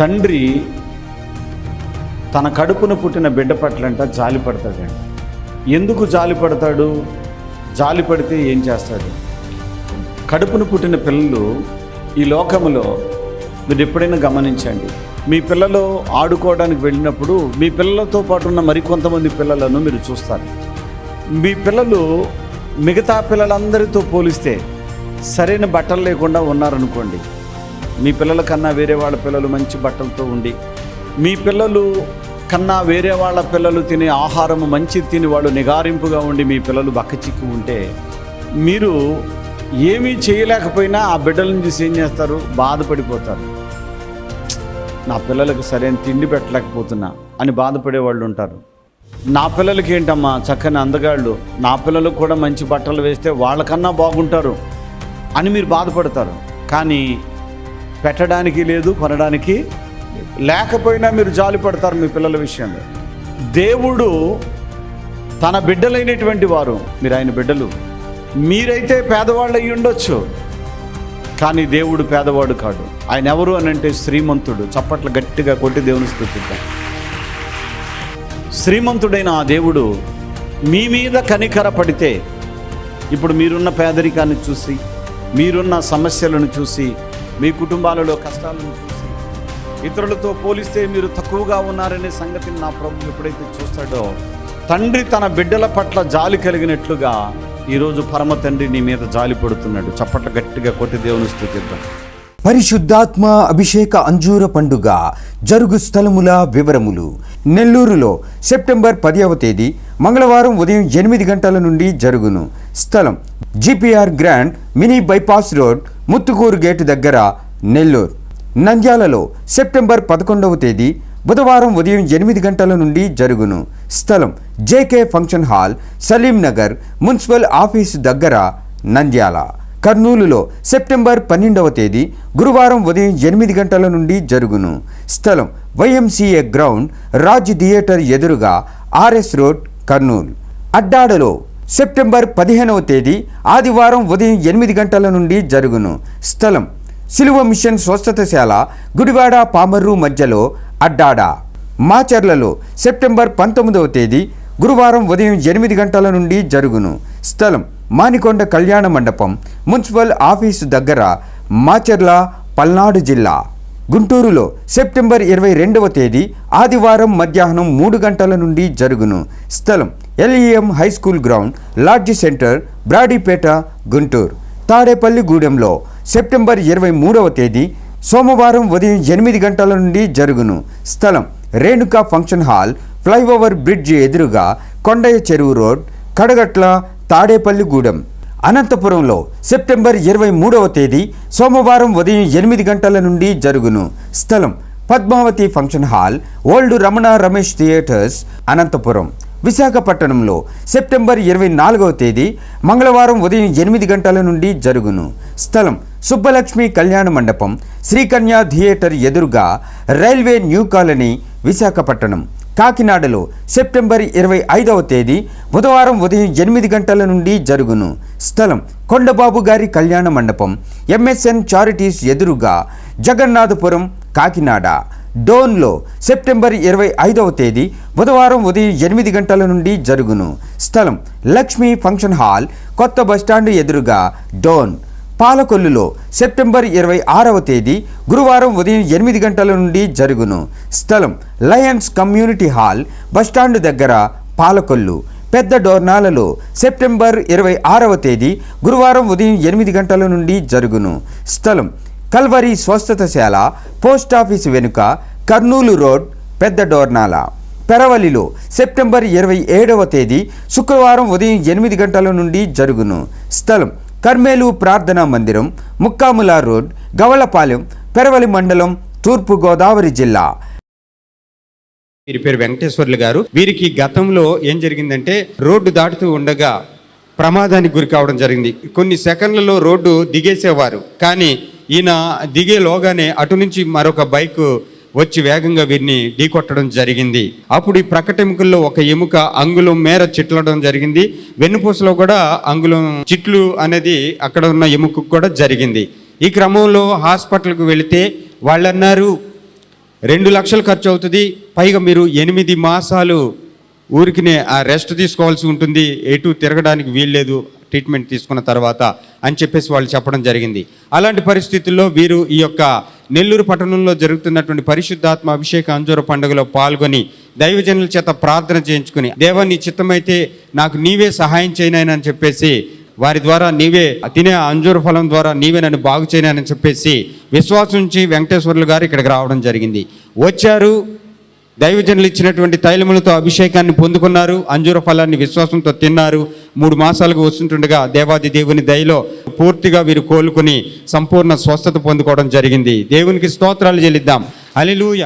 తండ్రి తన కడుపున పుట్టిన బిడ్డ పట్లంట జాలి పడతాడండి. ఎందుకు జాలి పడతాడు? జాలి పడితే ఏం చేస్తాడు? కడుపును పుట్టిన పిల్లలు ఈ లోకములో మీరు ఎప్పుడైనా గమనించండి. మీ పిల్లలు ఆడుకోవడానికి వెళ్ళినప్పుడు మీ పిల్లలతో పాటు ఉన్న మరికొంతమంది పిల్లలను మీరు చూస్తారు. మీ పిల్లలు మిగతా పిల్లలందరితో పోలిస్తే సరైన బట్టలు లేకుండా ఉన్నారనుకోండి. మీ పిల్లల కన్నా వేరే వాళ్ళ పిల్లలు మంచి బట్టలతో ఉండి మీ పిల్లలు కన్నా వేరే వాళ్ళ పిల్లలు తినే ఆహారము మంచి తిని వాళ్ళు నిగారింపుగా ఉండి మీ పిల్లలు బక్కచిక్కు ఉంటే మీరు ఏమీ చేయలేకపోయినా ఆ బిడ్డలను చూసి ఏం చేస్తారు? బాధపడిపోతారు. నా పిల్లలకు సరైన తిండి పెట్టలేకపోతున్నా అని బాధపడే వాళ్ళు ఉంటారు. నా పిల్లలకి ఏంటమ్మా? చక్కని అందగాళ్ళు నా పిల్లలకు కూడా మంచి బట్టలు వేస్తే వాళ్ళకన్నా బాగుంటారు అని మీరు బాధపడతారు. కానీ పెట్టడానికి లేదు కొనడానికి లేకపోయినా మీరు జాలి పడతారు మీ పిల్లల విషయంలో. దేవుడు తన బిడ్డలైనటువంటి వారు మీరు ఆయన బిడ్డలు మీరైతే పేదవాళ్ళు అయి ఉండొచ్చు. కానీ దేవుడు పేదవాడు కాడు. ఆయన ఎవరు అని అంటే శ్రీమంతుడు. చప్పట్లు గట్టిగా కొట్టి దేవుని స్థుతిద్దాం. శ్రీమంతుడైన ఆ దేవుడు మీ మీద కనికర పడితే ఇప్పుడు మీరున్న పేదరికాన్ని చూసి మీరున్న సమస్యలను చూసి మీ కుటుంబాలలో కష్టాలను చూసి ఇతరులతో పోలిస్తే మీరు తక్కువగా ఉన్నారనే సంగతిని నా ప్రభు ఎప్పుడైతే చూస్తాడో తండ్రి తన బిడ్డల పట్ల జాలి కలిగినట్లుగా ఈరోజు పరమ తండ్రి నీ మీద జాలి పడుతున్నాడు. చప్పట్లు గట్టిగా కొట్టి దేవుని స్థుతిద్దాం. పరిశుద్ధాత్మ అభిషేక అంజూర పండుగ జరుగు స్థలముల వివరములు. నెల్లూరులో సెప్టెంబర్ పదివ తేదీ మంగళవారం ఉదయం ఎనిమిది గంటల నుండి జరుగును. స్థలం GPR grand mini bypass road Muthukur gate దగ్గర నెల్లూరు. నంద్యాలలో సెప్టెంబర్ పదకొండవ తేదీ బుధవారం ఉదయం ఎనిమిది గంటల నుండి జరుగును. స్థలం JK function hall Saleem Nagar municipal office దగ్గర నంద్యాల. కర్నూలులో సెప్టెంబర్ పన్నెండవ తేదీ గురువారం ఉదయం ఎనిమిది గంటల నుండి జరుగును. స్థలం వైఎంసీఏ గ్రౌండ్ రాజ్ థియేటర్ ఎదురుగా ఆర్ఎస్ రోడ్ కర్నూలు. అడ్డాడలో సెప్టెంబర్ పదిహేనవ తేదీ ఆదివారం ఉదయం ఎనిమిది గంటల నుండి జరుగును. స్థలం సిలువ మిషన్ స్వస్థతశాల గుడివాడ పామర్రు మధ్యలో అడ్డాడ. మాచర్లలో సెప్టెంబర్ పంతొమ్మిదవ తేదీ గురువారం ఉదయం ఎనిమిది గంటల నుండి జరుగును. స్థలం మానికొండ కళ్యాణ మండపం మున్సిపల్ ఆఫీసు దగ్గర మాచర్ల పల్నాడు జిల్లా. గుంటూరులో సెప్టెంబర్ ఇరవై రెండవ తేదీ ఆదివారం మధ్యాహ్నం మూడు గంటల నుండి జరుగును. స్థలం LEM high school ground lodge centre Brodipet Guntur. తాడేపల్లిగూడెంలో September ఇరవై మూడవ తేదీ సోమవారం ఉదయం ఎనిమిది గంటల నుండి జరుగును. స్థలం Renuka function hall flyover bridge ఎదురుగా కొండయ్య చెరువు రోడ్ కడగట్ల తాడేపల్లిగూడెం అనంతపురంలో సెప్టెంబర్ ఇరవై మూడవ తేదీ సోమవారం ఉదయం ఎనిమిది గంటల నుండి జరుగును. స్థలం Padmavathi function hall old Ramana Ramesh theatres Anantapur. విశాఖపట్నంలో సెప్టెంబర్ ఇరవై నాలుగవ తేదీ మంగళవారం ఉదయం ఎనిమిది గంటల నుండి జరుగును. స్థలం సుబ్బలక్ష్మి కళ్యాణ మండపం శ్రీకన్య థియేటర్ ఎదురుగా రైల్వే న్యూ కాలనీ విశాఖపట్నం. కాకినాడలో సెప్టెంబర్ ఇరవై ఐదవ తేదీ బుధవారం ఉదయం ఎనిమిది గంటల నుండి జరుగును. స్థలం కొండబాబు గారి కళ్యాణ మండపం ఎంఎస్ఎన్ చారిటీస్ ఎదురుగా జగన్నాథపురం కాకినాడ. డోన్లో సెప్టెంబర్ ఇరవై ఐదవ తేదీ బుధవారం ఉదయం ఎనిమిది గంటల నుండి జరుగును. స్థలం లక్ష్మీ ఫంక్షన్ హాల్ కొత్త బస్టాండ్ ఎదురుగా డోన్. పాలకొల్లులో సెప్టెంబర్ ఇరవై ఆరవ తేదీ గురువారం ఉదయం ఎనిమిది గంటల నుండి జరుగును. స్థలం లయన్స్ కమ్యూనిటీ హాల్ బస్టాండ్ దగ్గర పాలకొల్లు. పెద్ద డోర్నాలలో సెప్టెంబర్ ఇరవై ఆరవ తేదీ గురువారం ఉదయం ఎనిమిది గంటల నుండి జరుగును. స్థలం కల్వరి స్వస్థతశాల పోస్ట్ వెనుక కర్నూలు రోడ్ పెద్ద డోర్నాల. పెరవలిలో సెప్టెంబర్ ఇరవై ఏడవ తేదీ శుక్రవారం ఉదయం ఎనిమిది గంటల నుండి జరుగును. స్థలం కర్మేలు ప్రార్థనా మందిరం ముక్కాముల రోడ్ గవలపాలెం పెరవలి మండలం తూర్పు గోదావరి జిల్లా. వీరి పేరు వెంకటేశ్వర్లు గారు. వీరికి గతంలో ఏం జరిగిందంటే రోడ్డు దాటుతూ ఉండగా ప్రమాదానికి గురి కావడం జరిగింది. కొన్ని సెకండ్లలో రోడ్డు దిగేసేవారు. కానీ ఈయన దిగేలోగానే అటు నుంచి మరొక బైక్ వచ్చి వేగంగా వీరిని ఢీకొట్టడం జరిగింది. అప్పుడు ఈ ప్రకటెముకల్లో ఒక ఎముక అంగుళం మేర చిట్లడం జరిగింది. వెన్నుపూసలో కూడా అంగుళం చిట్లు అనేది అక్కడ ఉన్న ఎముకకు కూడా జరిగింది. ఈ క్రమంలో హాస్పిటల్కు వెళితే వాళ్ళు అన్నారు రెండు లక్షలు ఖర్చు అవుతుంది పైగా మీరు ఎనిమిది మాసాలు ఊరికినే ఆ రెస్ట్ తీసుకోవాల్సి ఉంటుంది ఎటు తిరగడానికి వీల్లేదు ట్రీట్మెంట్ తీసుకున్న తర్వాత అని చెప్పేసి వాళ్ళు చెప్పడం జరిగింది. అలాంటి పరిస్థితుల్లో వీరు ఈ యొక్క నెల్లూరు పట్టణంలో జరుగుతున్నటువంటి పరిశుద్ధాత్మ అభిషేక అంజూర పండుగలో పాల్గొని దైవజనుల చేత ప్రార్థన చేయించుకుని దేవా నీ చిత్తమైతే నాకు నీవే సహాయం చేయనని చెప్పేసి వారి ద్వారా నీవే తినే అంజూర ఫలం ద్వారా నీవే నన్ను బాగు చేయనని చెప్పేసి విశ్వాసం నుంచి వెంకటేశ్వర్లు గారు ఇక్కడికి రావడం జరిగింది. వచ్చారు దైవజనులు ఇచ్చినటువంటి తైలములతో అభిషేకాన్ని పొందుకున్నారు అంజూర ఫలాన్ని విశ్వాసంతో తిన్నారు మూడు మాసాలకు వస్తుంటుండగా దేవాది దేవుని దయలో పూర్తిగా వీరు కోలుకుని సంపూర్ణ స్వస్థత పొందుకోవడం జరిగింది. దేవునికి స్తోత్రాలు చెల్లిద్దాం. అలిలూయ